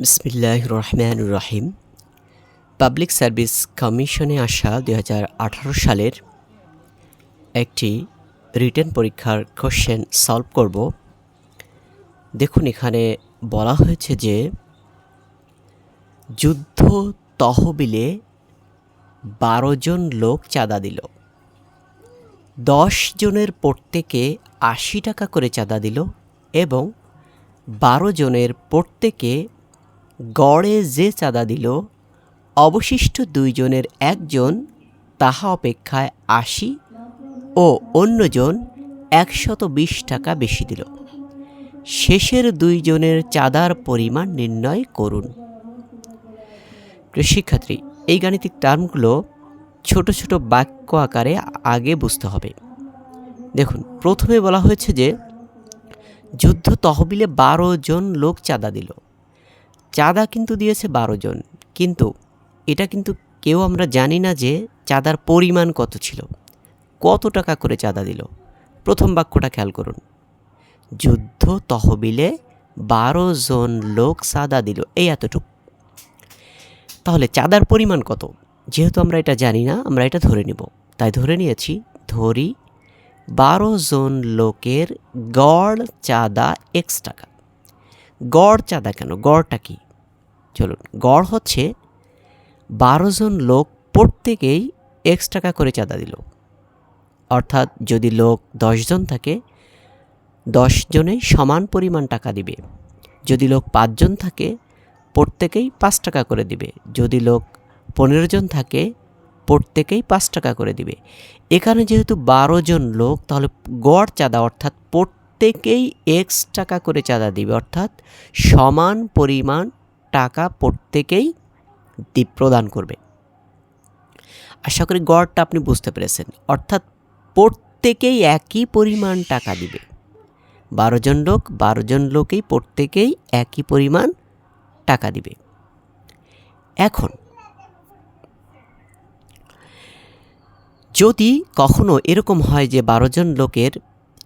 বিসমিল্লাহ রহমান রহিম public service কমিশনে আসা দু হাজার আঠারো সালের একটি রিটার্ন পরীক্ষার কোশ্চেন সলভ করব। দেখুন, এখানে বলা হয়েছে যে যুদ্ধ তহবিলে বারো জন লোক চাঁদা দিল। দশ জনের প্রত্যেকে আশি টাকা করে চাঁদা দিল এবং বারো জনের প্রত্যেকে গড়ে যে চাঁদা দিল, অবশিষ্ট দুইজনের একজন তাহা অপেক্ষায় আশি ও অন্যজন একশত বিশ টাকা বেশি দিল। শেষের দুইজনের চাঁদার পরিমাণ নির্ণয় করুন। শিক্ষার্থী, এই গাণিতিক টার্মগুলো ছোট ছোট বাক্য আকারে আগে বুঝতে হবে। দেখুন, প্রথমে বলা হয়েছে যে, যুদ্ধ তহবিলে বারো জন লোক চাঁদা দিল। চাঁদা কিন্তু দিয়েছে বারো জন। কিন্তু এটা কিন্তু কেউ আমরা জানি না যে চাঁদার পরিমাণ কত ছিল। কত টাকা করে চাঁদা দিল? প্রথম বাক্যটা খেয়াল করুন। যুদ্ধ তহবিলে বারো জন লোক চাঁদা দিল। এই এতটুকু। তাহলে চাঁদার পরিমাণ কত? যেহেতু আমরা এটা জানি না, আমরা এটা ধরে নিব। তাই ধরে নিয়েছি, ধরি বারো জন লোকের গড় চাঁদা এক্স টাকা। গড় চাঁদা কেন? গড়টা কি? চলুন, গড় হচ্ছে বারো জন লোক প্রত্যেকেই এক্স টাকা করে চাঁদা দিল। অর্থাৎ যদি লোক দশজন থাকে জনেই সমান পরিমাণ টাকা দিবে। যদি লোক পাঁচজন থাকে, প্রত্যেকেই পাঁচ টাকা করে দিবে। যদি লোক পনেরো জন থাকে, প্রত্যেকেই পাঁচ টাকা করে দিবে। এখানে যেহেতু বারো জন লোক, তাহলে গড় চাঁদা, অর্থাৎ প্রত্যেকেই এক্স টাকা করে চাঁদা দিবে, অর্থাৎ সমান পরিমাণ টাকা প্রত্যেকেই প্রদান করবে। আশা করি গড়টা আপনি বুঝতে পেরেছেন। অর্থাৎ প্রত্যেকেই একই পরিমাণ টাকা দিবে। বারো জন লোক, বারো জন লোকেই প্রত্যেকেই একই পরিমাণ টাকা দিবে। এখন, যদি কখনো এরকম হয় যে বারো জন লোকের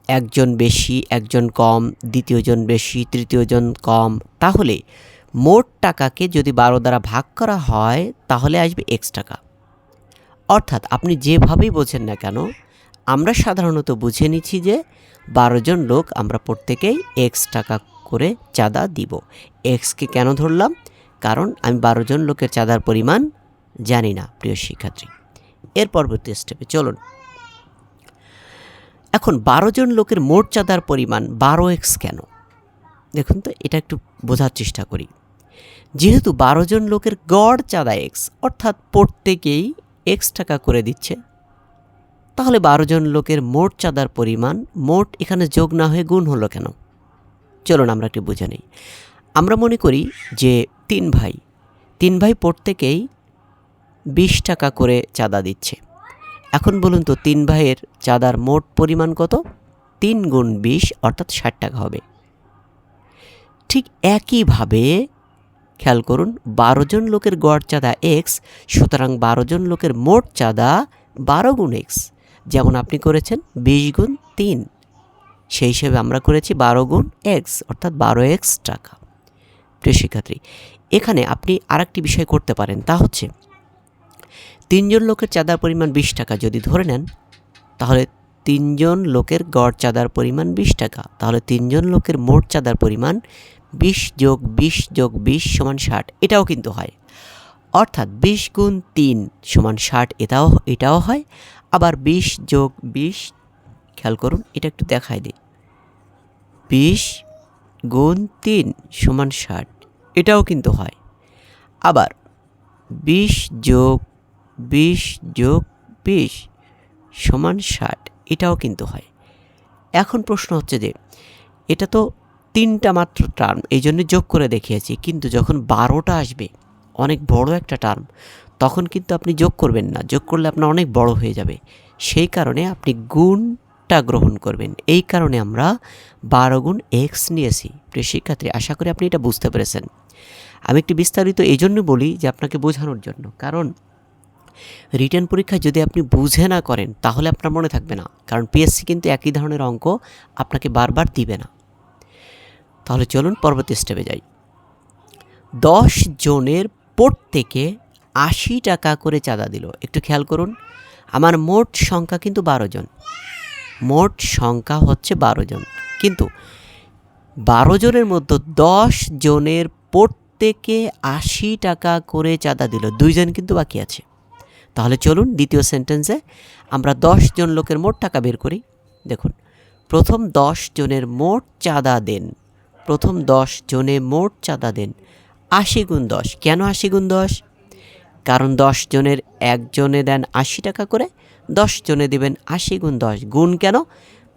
একজন বেশি, একজন কম দ্বিতীয়জন বেশি তৃতীয়জন কম, তাহলে মোট টাকাকে যদি বারো দ্বারা ভাগ করা হয়, তাহলে আসবে এক্স টাকা। অর্থাৎ আপনি যেভাবেই বোঝেন না কেন, আমরা সাধারণত বুঝে নিচ্ছি যে বারো জন লোক আমরা প্রত্যেকেই এক্স টাকা করে চাঁদা দিব। এক্সকে কেন ধরলাম? কারণ আমি বারো জন লোকের চাঁদার পরিমাণ জানি না, প্রিয় শিক্ষার্থী। এর পরবর্তী স্টেপে চলুন। এখন বারো জন লোকের মোট চাঁদার পরিমাণ বারো এক্স কেন? দেখুন তো, এটা একটু বোঝার চেষ্টা করি। যেহেতু বারো জন লোকের গড় চাঁদা এক্স অর্থাৎ প্রত্যেকেই এক্স টাকা করে দিচ্ছে, তাহলে বারো জন লোকের মোট চাঁদার পরিমাণ, মোট এখানে যোগ না হয়ে গুণ হলো কেন? চলুন আমরা একটু বুঝে নিই। আমরা মনে করি যে তিন ভাই তিন ভাই প্রত্যেকেই বিশ টাকা করে চাঁদা দিচ্ছে। এখন বলুন তো, তিন ভাইয়ের চাঁদার মোট পরিমাণ কত? তিন গুণ বিশ, অর্থাৎ ষাট টাকা হবে। ঠিক একইভাবে খেয়াল করুন, বারো জন লোকের গড় চাঁদা এক্স সুতরাং বারো জন লোকের মোট চাঁদা বারো গুণ এক্স যেমন আপনি করেছেন, বিশ গুণ তিন। সেই হিসেবে আমরা করেছি বারো গুণ এক্স অর্থাৎ বারো এক্স টাকা। প্রিয় শিক্ষার্থী, এখানে আপনি আরেকটি বিষয় করতে পারেন, তা হচ্ছে তিনজন লোকের চাঁদার পরিমাণ বিশ টাকা যদি ধরে নেন, তাহলে তিনজন লোকের গড় চাঁদার পরিমাণ বিশ টাকা। তাহলে তিনজন লোকের মোট চাঁদার পরিমাণ বিশ যোগ বিশ যোগ বিশ সমান ষাট, এটাও কিন্তু হয়। অর্থাৎ বিশ গুণ তিন সমান ষাট, এটাও এটাও হয়। আবার বিশ যোগ বিশ, খেয়াল করুন, এটা একটু দেখাই দিই। বিশ গুণ তিন সমান ষাট, এটাও কিন্তু হয়। আবার বিশ যোগ বিশ যোগ বিশ সমান ষাট, এটাও কিন্তু হয়। এখন প্রশ্ন হচ্ছে যে, এটা তো তিনটা মাত্র টার্ম এই জন্য যোগ করে দেখিয়েছি। কিন্তু যখন বারোটা আসবে, অনেক বড় একটা টার্ম তখন কিন্তু আপনি যোগ করবেন না। যোগ করলে আপনার অনেক বড় হয়ে যাবে। সেই কারণে আপনি গুণটা গ্রহণ করবেন। এই কারণে আমরা বারো গুণ এক্স নিয়েছি। প্রিয় শিক্ষার্থী, আশা করি আপনি এটা বুঝতে পেরেছেন। আমি একটি বিস্তারিত এই জন্য বলি যে আপনাকে বোঝানোর জন্য। কারণ রিটার্ন পরীক্ষা যদি আপনি বুঝে না করেন, তাহলে আপনার মনে থাকবে না। কারণ পিএসসি কিন্তু একই ধরনের অঙ্ক আপনাকে বারবার দিবে না। তাহলে চলুন পরবর্তী স্টেপে যাই। দশ জনের প্রত্যেকে আশি টাকা করে চাঁদা দিল। একটু খেয়াল করুন, আমার মোট সংখ্যা কিন্তু বারো জন। মোট সংখ্যা হচ্ছে বারো জন। কিন্তু বারো জনের মধ্যে দশ জনের প্রত্যেকে আশি টাকা করে চাঁদা দিল। দুইজন কিন্তু বাকি আছে। তাহলে চলুন দ্বিতীয় সেন্টেন্সে আমরা দশ জন লোকের মোট টাকা বের করি। দেখুন, প্রথম দশ জনের মোট চাঁদা দেন প্রথম দশ জনে মোট চাঁদা দেন। আশি গুণ দশ। কেন আশি গুণ দশ? কারণ দশ জনের একজনে দেন আশি টাকা করে, দশ জনে দেবেন আশি গুণ দশ। গুণ কেন?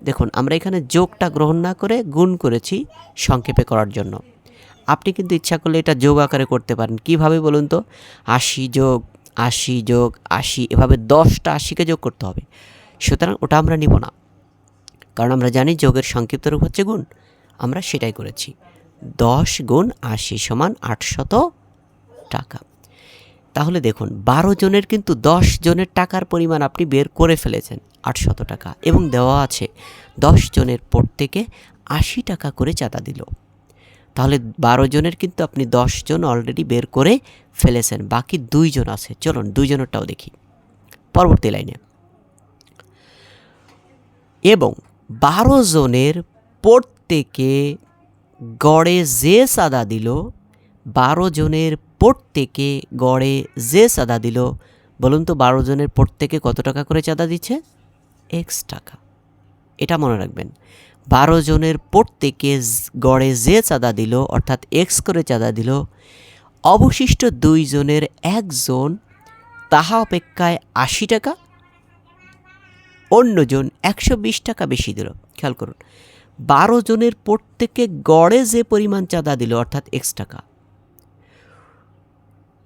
দেখুন, আমরা এখানে যোগটা গ্রহণ না করে গুণ করেছি সংক্ষেপে করার জন্য। আপনি কিন্তু ইচ্ছা করলে এটা যোগ আকারে করতে পারেন। কীভাবে বলুন তো? আশি যোগ আশি যোগ, আশি, এভাবে দশটা আশিকে যোগ করতে হবে। সুতরাং ওটা আমরা নিব না। কারণ আমরা জানি যোগের সংক্ষিপ্ত রূপ হচ্ছে গুণ। আমরা সেটাই করেছি। দশ গুণ আশি সমান আটশত টাকা। তাহলে দেখুন, বারো জনের কিন্তু দশ জনের টাকার পরিমাণ আপনি বের করে ফেলেছেন, আটশত টাকা। এবং দেওয়া আছে, দশ জনের প্রত্যেকে আশি টাকা করে চাঁদা দিল। তাহলে বারো জনের কিন্তু আপনি জন অলরেডি বের করে ফেলেছেন, বাকি দুইজন আছে। চলুন দুইজনেরটাও দেখি। পরবর্তী লাইনে। এবং বারো জনের প্রত্যেকে গড়ে যে সাদা দিল, বারো জনের প্রত্যেকে গড়ে যে চাঁদা দিল। বলুন তো, বারো জনের প্রত্যেকে কত টাকা করে চাঁদা দিচ্ছে? এক্স টাকা। এটা মনে রাখবেন। বারো জনের প্রত্যেকে গড়ে যে চাঁদা দিল, অর্থাৎ এক্স করে চাঁদা দিল, অবশিষ্ট দুইজনের একজন তাহা অপেক্ষায় আশি টাকা অন্যজন একশো বিশ টাকা বেশি দিল। খেয়াল করুন। বারো জনের প্রত্যেকে গড়ে যে পরিমাণ চাঁদা দিল, অর্থাৎ এক্স টাকা।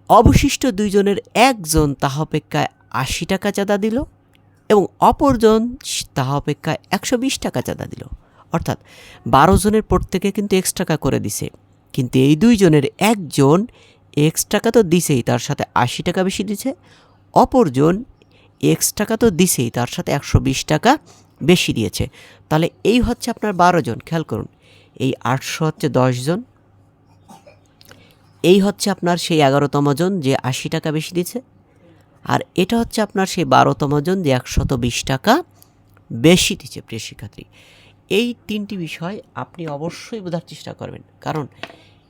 অবশিষ্ট দুইজনের একজন তাহা অপেক্ষায় আশি টাকা চাঁদা দিল এবং অপরজন তাহা অপেক্ষায় একশো বিশ টাকা চাঁদা দিল। অর্থাৎ বারো জনের প্রত্যেকে কিন্তু এক্স টাকা করে দিছে। কিন্তু এই দুইজনের একজন এক্স টাকা তো দিছেই, তার সাথে আশি টাকা বেশি দিছে। অপরজন এক্স টাকা তো দিছেই, তার সাথে একশো বিশ টাকা বেশি দিয়েছে। তাহলে এই হচ্ছে আপনার বারো জন, খেয়াল করুন। এই আটশো হচ্ছে দশ জন। এই হচ্ছে আপনার সেই এগারোতম জন যে আশি টাকা বেশি দিয়েছে। আর এটা হচ্ছে আপনার সেই বারোতম জন যে একশত বিশ টাকা বেশি দিচ্ছে প্রিয় শিক্ষার্থী। এই তিনটি বিষয় আপনি অবশ্যই বোঝার চেষ্টা করবেন। কারণ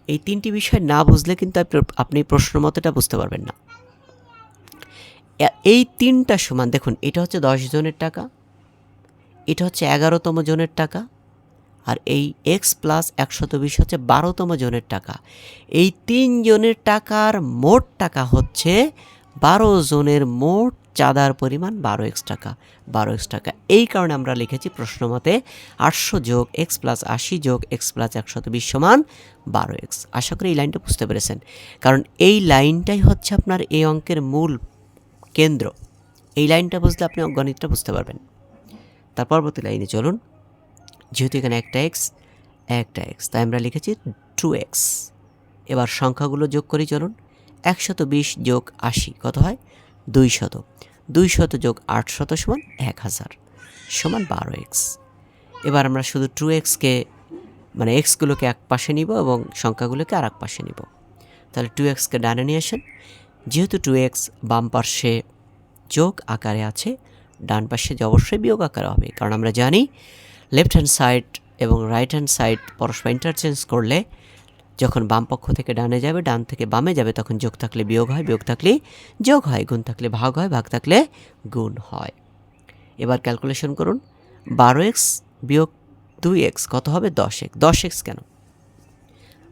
এই তিনটি বিষয় না বুঝলে কিন্তু আপনি প্রশ্ন মতোটা বুঝতে পারবেন না। এই তিনটা সমান, দেখুন, এটা হচ্ছে দশ জনের টাকা এটা হচ্ছে এগারোতম জনের টাকা, আর এই এক্স প্লাস একশত বিশ হচ্ছে বারোতম জনের টাকা। এই তিন জনের টাকার মোট টাকা হচ্ছে বারো জনের মোট চাঁদার পরিমাণ বারো এক্স টাকা, বারো এক্স টাকা। এই কারণে আমরা লিখেছি প্রশ্ন মতে আটশো যোগ এক্স প্লাস আশি যোগ এক্স প্লাস একশত বিশ সমান বারো এক্স আশা করি এই লাইনটা বুঝতে পেরেছেন। কারণ এই লাইনটাই হচ্ছে আপনার এই অঙ্কের মূল কেন্দ্র। এই লাইনটা বুঝলে আপনি গণিতটা বুঝতে পারবেন। তার পরবর্তী লাইনে চলুন। যেহেতু এখানে একটা এক্স একটা এক্স তাই আমরা লিখেছি টু এক্স এবার সংখ্যাগুলো যোগ করি চলুন। একশত বিশ যোগ আশি, কত হয়? দুই শত দুই শত যোগ আট শত সমান এক হাজার, সমান বারো এক্স এবার আমরা শুধু টু এক্সকে মানে এক্সগুলোকে এক পাশে নিব এবং সংখ্যাগুলোকে আর এক পাশে নিব। তাহলে টু এক্সকে ডানে নিয়ে আসেন। যেহেতু টু এক্স বাম পার্শ্বে যোগ আকারে আছে ডান পাশে যে অবশ্যই বিয়োগ আকারে হবে, কারণ আমরা জানি লেফট হ্যান্ড সাইড এবং রাইট হ্যান্ড সাইড পরস্পর ইন্টারচেঞ্জ করলে যখন বাম পক্ষ থেকে ডানে যাবে, ডান থেকে বামে যাবে, তখন যোগ থাকলে বিয়োগ হয়, বিয়োগ থাকলে যোগ হয়, গুণ থাকলে ভাগ হয়, ভাগ থাকলে গুণ হয়। এবার ক্যালকুলেশন করুন, বারো এক্স বিয়োগ দুই এক্স কত হবে? দশ এক্স দশ এক্স কেন?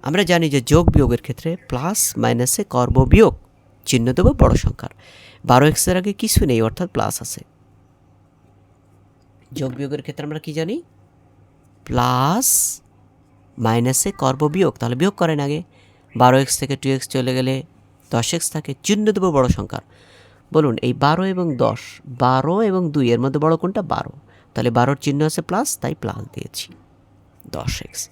আমরা জানি যে যোগ বিয়োগের ক্ষেত্রে প্লাস মাইনাসে কর্ম বিয়োগ, চিহ্ন দেবো বড় সংখ্যার। বারো এক্সের আগে কিছু নেই, অর্থাৎ প্লাস আছে। যোগ বিয়োগের ক্ষেত্রে আমরা কি জানি? প্লাস মাইনাসে করব বিয়োগ। তাহলে বিয়োগ করেন আগে। বারো এক্স থেকে টু এক্স চলে গেলে দশ এক্স থাকে। চিহ্ন দেবো বড় সংখ্যার। বলুন, এই বারো এবং দশ, বারো এবং দুই, এর মধ্যে বড় কোনটা? বারো। তাহলে বারোর চিহ্ন আছে প্লাস, তাই প্লাস দিয়েছি। দশ এক্স।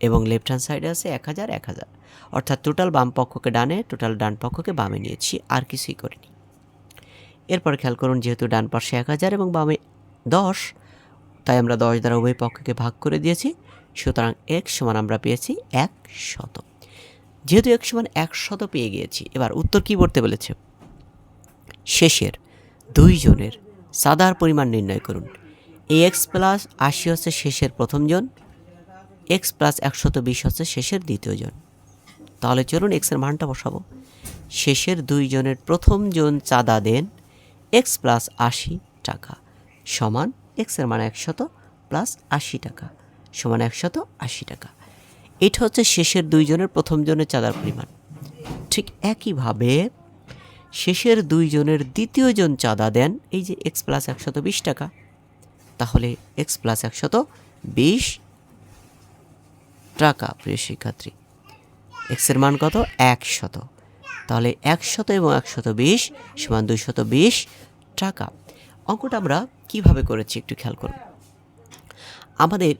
এবং লেফট হ্যান্ড সাইডে আছে এক হাজার এক হাজার। অর্থাৎ টোটাল বাম পক্ষকে ডানে টোটাল ডান পক্ষকে বামে নিয়েছি। আর কিছুই করিনি। এরপর খেয়াল করুন, যেহেতু ডান পাশে এক হাজার এবং বামে দশ। তাই আমরা দশ দ্বারা উভয় পক্ষকে ভাগ করে দিয়েছি। সুতরাং এক সমান আমরা পেয়েছি এক শত যেহেতু এক সমান একশত পেয়ে গিয়েছি, এবার উত্তর কী করতে বলেছে? শেষের দুই জনের সাদার পরিমাণ নির্ণয় করুন। এই এক্স প্লাস আশি হচ্ছে শেষের প্রথম জন, এক্স প্লাস একশত বিশ হচ্ছে শেষের দ্বিতীয় জন। তাহলে চলুন এক্সের মানটা বসাবো। শেষের দুই জনের প্রথম জন চাঁদা দেন, এক্স প্লাস আশি টাকা। সমান এক্সের মান একশত প্লাস আশি টাকা, সমান একশত আশি টাকা। এটা হচ্ছে শেষের দুইজনের প্রথম জনের চাঁদার পরিমাণ। ঠিক একইভাবে শেষের দুইজনের দ্বিতীয় জন চাঁদা দেন, এই যে এক্স প্লাস একশত বিশ টাকা। তাহলে এক্স প্লাস একশত বিশ টাকা, প্রিয় শিক্ষার্থী। এক্সের মান কত? একশত। তাহলে একশত এবং একশত বিশ সমান দুইশত বিশ টাকা। অঙ্কটা আমরা কীভাবে করেছি একটু খেয়াল করুন আমাদের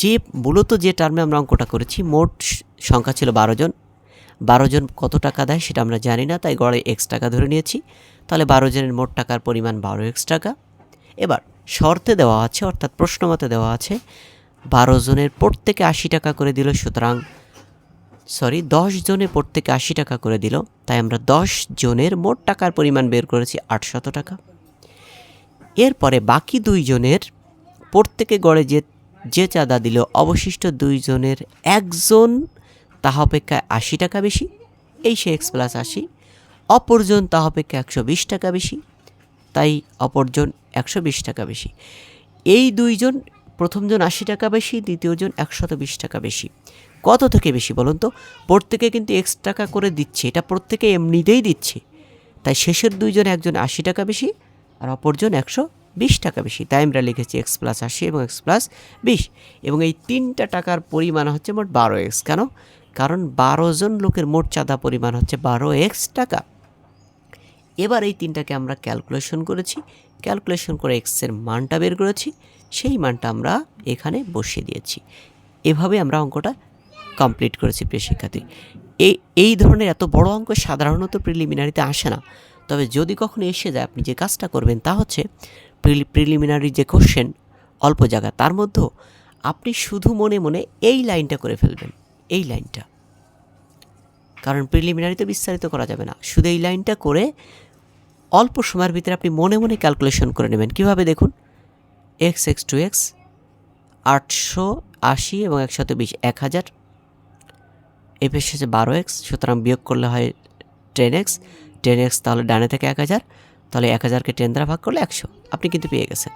যে মূলত যে টার্মে আমরা অঙ্কটা করেছি, মোট সংখ্যা ছিল বারো জন। বারো জন কত টাকা দেয় সেটা আমরা জানি না, তাই গড়ে এক্স টাকা ধরে নিয়েছি। তাহলে বারো জনের মোট টাকার পরিমাণ বারো এক্স টাকা। এবার শর্তে দেওয়া আছে, অর্থাৎ প্রশ্নমতে দেওয়া আছে, বারো জনের প্রত্যেকে আশি টাকা করে দিল, সুতরাং সরি দশ জনে প্রত্যেকে আশি টাকা করে দিল, তাই আমরা দশ জনের মোট টাকার পরিমাণ বের করেছি আটশত টাকা। এরপরে বাকি দুইজনের প্রত্যেকে গড়ে যে যে চাঁদা দিল, অবশিষ্ট দুইজনের একজন তাহা অপেক্ষায় আশি টাকা বেশি, এই সে এক্স প্লাস আশি। অপরজন তাহা অপেক্ষা একশো বিশ টাকা বেশি, তাই অপরজন একশো বিশ টাকা বেশি। এই দুইজন, প্রথমজন আশি টাকা বেশি, দ্বিতীয়জন একশত বিশ টাকা বেশি। কত থেকে বেশি বলুন তো? প্রত্যেকে কিন্তু এক্স টাকা করে দিচ্ছে, এটা প্রত্যেকে এমনিতেই দিচ্ছে। তাই শেষের দুইজন একজন আশি টাকা বেশি আর অপরজন একশো বিশ টাকা বেশি। তাই আমরা লিখেছি এক্স প্লাস আশি এবং এক্স প্লাস বিশ। এবং এই তিনটা টাকার পরিমাণ হচ্ছে মোট বারো এক্স কেন? কারণ বারো জন লোকের মোট চাঁদা পরিমাণ হচ্ছে বারো এক্স টাকা। এবার এই তিনটাকে আমরা ক্যালকুলেশন করেছি। ক্যালকুলেশন করে এক্সের মানটা বের করেছি। সেই মানটা আমরা এখানে বসিয়ে দিয়েছি। এভাবে আমরা অঙ্কটা কমপ্লিট করেছি প্রিয় শিক্ষার্থী। এই এই ধরনের এত বড় অঙ্ক সাধারণত প্রিলিমিনারিতে আসে না। তবে যদি কখনো এসে যায়, আপনি যে কাজটা করবেন তা হচ্ছে প্রিলিমিনারি যে কোশ্চেন অল্প জায়গা, তার মধ্যেও আপনি শুধু মনে মনে এই লাইনটা করে ফেলবেন, এই লাইনটা। কারণ প্রিলিমিনারিতে বিস্তারিত করা যাবে না। শুধু এই লাইনটা করে অল্প সময়ের ভিতরে আপনি মনে মনে ক্যালকুলেশন করে নেবেন। কীভাবে দেখুন? এক্স এক্স টু এক্স আটশো আশি এবং একশত বিশ, এক হাজার। এ পেশ হচ্ছে বারো এক্স সুতরাং বিয়োগ করলে হয় টেন এক্স টেন এক্স তাহলে ডানে থেকে এক হাজার, তাহলে এক হাজারকে টেন দ্বারা ভাগ করলে একশো। আপনি কিন্তু পেয়ে গেছেন।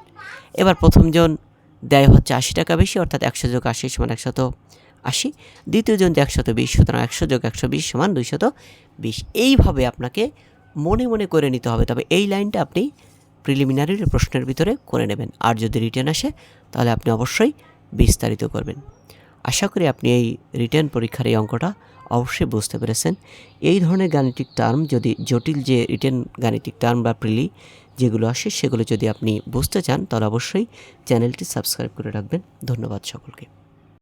এবার প্রথমজন দেয় হচ্ছে আশি টাকা বেশি, অর্থাৎ একশো যোগ আশি সমান একশত আশি। দ্বিতীয়জন একশত বিশ, সুতরাং একশো যোগ একশো বিশ সমান দুইশত বিশ। এইভাবে আপনাকে মনে মনে করে নিতে হবে, তবে এই লাইনটা আপনি প্রিলিমিনারি প্রশ্নের ভিতরে করে নেবেন। আর যদি রিটার্ন আসে, তাহলে আপনি অবশ্যই বিস্তারিত করবেন। আশা করি আপনি এই রিটার্ন পরীক্ষার এই অঙ্কটা অবশ্যই বুঝতে পেরেছেন। এই ধরনের গাণিতিক টার্ম যদি জটিল যে রিটেন গাণিতিক টার্ম বা প্রিলি যেগুলো আসে সেগুলো যদি আপনি বুঝতে চান, তাহলে অবশ্যই চ্যানেলটি সাবস্ক্রাইব করে রাখবেন। ধন্যবাদ সকলকে।